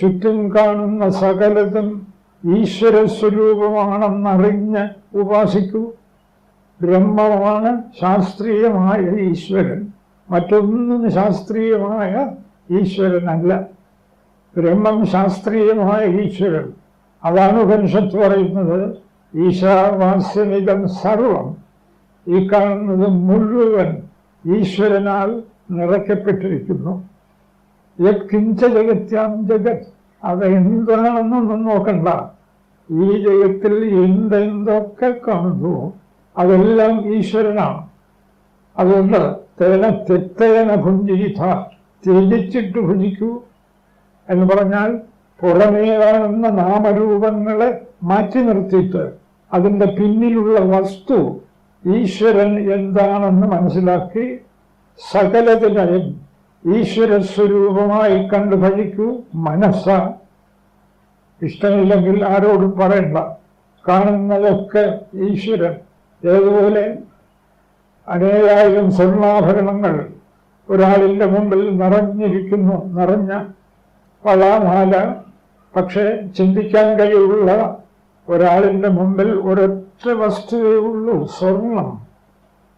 ചുറ്റും കാണുന്ന സകലതും ഈശ്വര സ്വരൂപമാണെന്നറിഞ്ഞ് ഉപാസിക്കൂ. ബ്രഹ്മമാണ് ശാസ്ത്രീയമായ ഈശ്വരൻ. മറ്റൊന്നും ശാസ്ത്രീയമായ ഈശ്വരനല്ല. ബ്രഹ്മം ശാസ്ത്രീയമായ ഈശ്വരൻ. അതാണ് ഉപനിഷത്ത് പറയുന്നത്. ഈശാവാസ്യമിതം സർവം. ഈ കാണുന്നത് മുഴുവൻ ഈശ്വരനാൽ നിറയ്ക്കപ്പെട്ടിരിക്കുന്നു. യത്കിഞ്ച ജഗത്യാം ജഗത്. അത് എന്താണെന്നൊന്നും നോക്കണ്ട. ഈ ജഗത്തിൽ എന്തെന്തൊക്കെ കാണുന്നു അതെല്ലാം ഈശ്വരനാണ്. അതുകൊണ്ട് തേന തെത്തേന ഭുഞ്ചിത ത്യജിച്ചിട്ട് ഭുജിക്കൂ എന്ന് പറഞ്ഞാൽ പുറമേ കാണുന്ന നാമരൂപങ്ങളെ മാറ്റി നിർത്തിയിട്ട് അതിന്റെ പിന്നിലുള്ള വസ്തു ഈശ്വരൻ എന്താണെന്ന് മനസ്സിലാക്കി സകലതിനെയും ഈശ്വര സ്വരൂപമായി കണ്ടു ഭജിക്കൂ മനസ്സ. ഇഷ്ടമില്ലെങ്കിൽ ആരോടും പറയണ്ട. കാണുന്നതൊക്കെ ഈശ്വരൻ. ഏതുപോലെ അനേകായിരം സ്വർണാഭരണങ്ങൾ ഒരാളിന്റെ മുമ്പിൽ നിറഞ്ഞിരിക്കുന്നു നിറഞ്ഞ വളമാല പക്ഷേ ചിന്തിക്കാൻ കഴിയുള്ള ഒരാളിന്റെ മുമ്പിൽ ഒരൊറ്റ വസ്തുവേ ഉള്ളൂ സ്വർണം.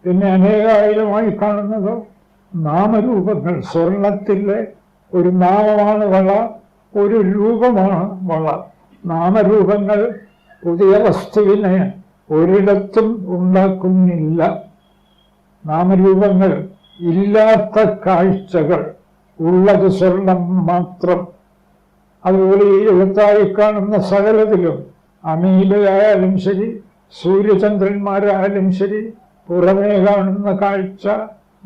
പിന്നെ അനേകായിരമായി കാണുന്നത് നാമരൂപങ്ങൾ. സ്വർണത്തിലെ ഒരു നാമമാണ് വള ഒരു രൂപമാണ് വള. നാമരൂപങ്ങൾ പുതിയ വസ്തുവിനെ ഒരിടത്തും ഉണ്ടാക്കുന്നില്ല. നാമരൂപങ്ങൾ ഇല്ലാത്ത കാഴ്ചകൾ. ഉള്ളത് സ്വർണം മാത്രം. അതുപോലെ ഈ എഴുത്തായി കാണുന്ന സകലത്തിലും അമീബയായാലും ശരി സൂര്യചന്ദ്രന്മാരായാലും ശരി പുറമേ കാണുന്ന കാഴ്ച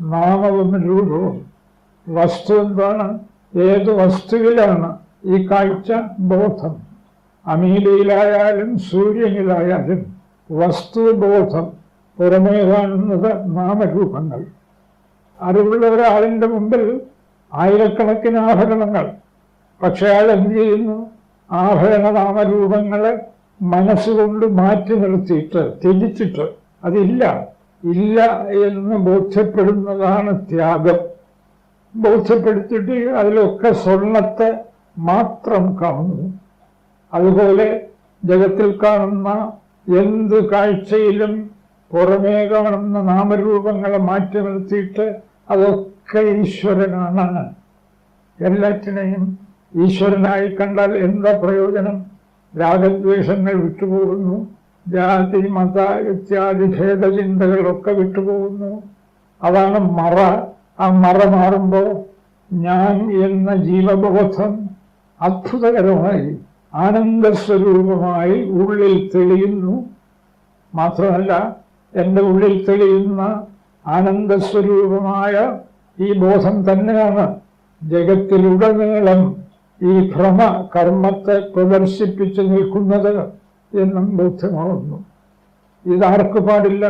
നാമവും രൂപവും. വസ്തു എന്താണ്? ഏത് വസ്തുവിലാണ് ഈ കാഴ്ച ബോധം? അമീലയിലായാലും സൂര്യനിലായാലും വസ്തുബോധം പുറമേ കാണുന്നത് നാമരൂപങ്ങൾ. അറിവുള്ള ഒരാളിന്റെ മുമ്പിൽ ആയിരക്കണക്കിന് ആഭരണങ്ങൾ. പക്ഷേ അയാൾ എന്ത് ചെയ്യുന്നു? ആഭരണ നാമരൂപങ്ങളെ മനസ്സുകൊണ്ട് മാറ്റി നിർത്തിയിട്ട് തിരിച്ചിട്ട് അതില്ല. ഇല്ല എന്ന് ബോധ്യപ്പെടുന്നതാണ് ത്യാഗം. ബോധ്യപ്പെടുത്തിയിട്ട് അതിലൊക്കെ സ്വർണത്തെ മാത്രം കാണുന്നു. അതുപോലെ ജഗത്തിൽ കാണുന്ന എന്ത് കാഴ്ചയിലും പുറമേ കാണുന്ന നാമരൂപങ്ങളെ മാറ്റി നിർത്തിയിട്ട് അതൊക്കെ ഈശ്വരനാണ്. എല്ലാറ്റിനെയും ഈശ്വരനായി കണ്ടാൽ എന്താ പ്രയോജനം? രാഗദ്വേഷങ്ങൾ വിട്ടുപോകുന്നു. ജാതി മത ഇത്യാദി ഭേദചിന്തകളൊക്കെ വിട്ടുപോകുന്നു. അതാണ് മറ. ആ മറ മാറുമ്പോൾ ഞാൻ എന്ന ജീവബോധം അത്ഭുതകരമായി ആനന്ദസ്വരൂപമായി ഉള്ളിൽ തെളിയുന്നു. മാത്രമല്ല എന്റെ ഉള്ളിൽ തെളിയുന്ന ആനന്ദസ്വരൂപമായ ഈ ബോധം തന്നെയാണ് ജഗത്തിലുടനീളം ഈ ഭ്രമ കർമ്മത്തെ പ്രദർശിപ്പിച്ചു നിൽക്കുന്നത്. എന്നും ബോധ്യമാവുന്നു. ഇതാർക്ക് പാടില്ല.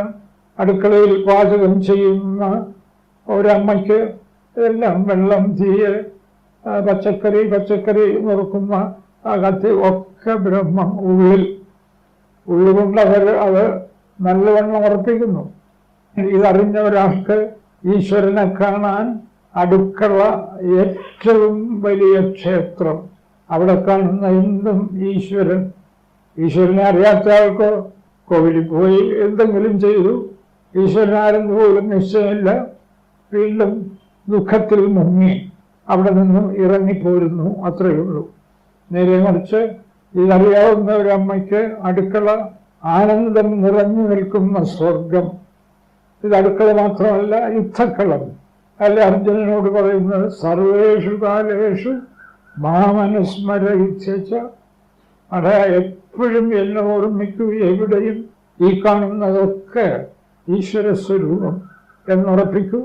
അടുക്കളയിൽ പാചകം ചെയ്യുന്ന ഒരമ്മയ്ക്ക് എല്ലാം വെള്ളം തീയ് പച്ചക്കറി പച്ചക്കറി നുറുക്കുന്ന ആ കത്തി ഒക്കെ ബ്രഹ്മം ഉള്ളിൽ. ഉള്ളുകൊണ്ട് അവർ അത് നല്ലവണ്ണം ഉറപ്പിക്കുന്നു. ഇതറിഞ്ഞ ഒരാൾക്ക് ഈശ്വരനെ കാണാൻ അടുക്കള ഏറ്റവും വലിയ ക്ഷേത്രം. അവിടെ കാണുന്ന എന്തും ഈശ്വരൻ ഈശ്വരനെ അറിയാത്ത ആൾക്ക് കോവിലിൽ പോയി എന്തെങ്കിലും ചെയ്തു. ഈശ്വരനാരെന്ന് പോലും നിശ്ചയമില്ല. വീണ്ടും ദുഃഖത്തിൽ മുങ്ങി. അവിടെ നിന്നും ഇറങ്ങിപ്പോരുന്നു. അത്രയേ ഉള്ളൂ. നേരെ മറിച്ച് ഇതറിയാവുന്ന ഒരു അമ്മയ്ക്ക് അടുക്കള ആനന്ദം നിറഞ്ഞു നിൽക്കുന്ന സ്വർഗം. ഇത് അടുക്കള മാത്രമല്ല യുദ്ധക്കളം. അല്ല അർജുനനോട് പറയുന്നത്? സർവേഷു കാലേഷു മാമനുസ്മര ഇച്ഛിച്ച അട എപ്പോഴും എന്നെ ഓർമ്മിക്കൂ എവിടെയും ഈ കാണുന്നതൊക്കെ ഈശ്വര സ്വരൂപം എന്നുറപ്പിക്കൂ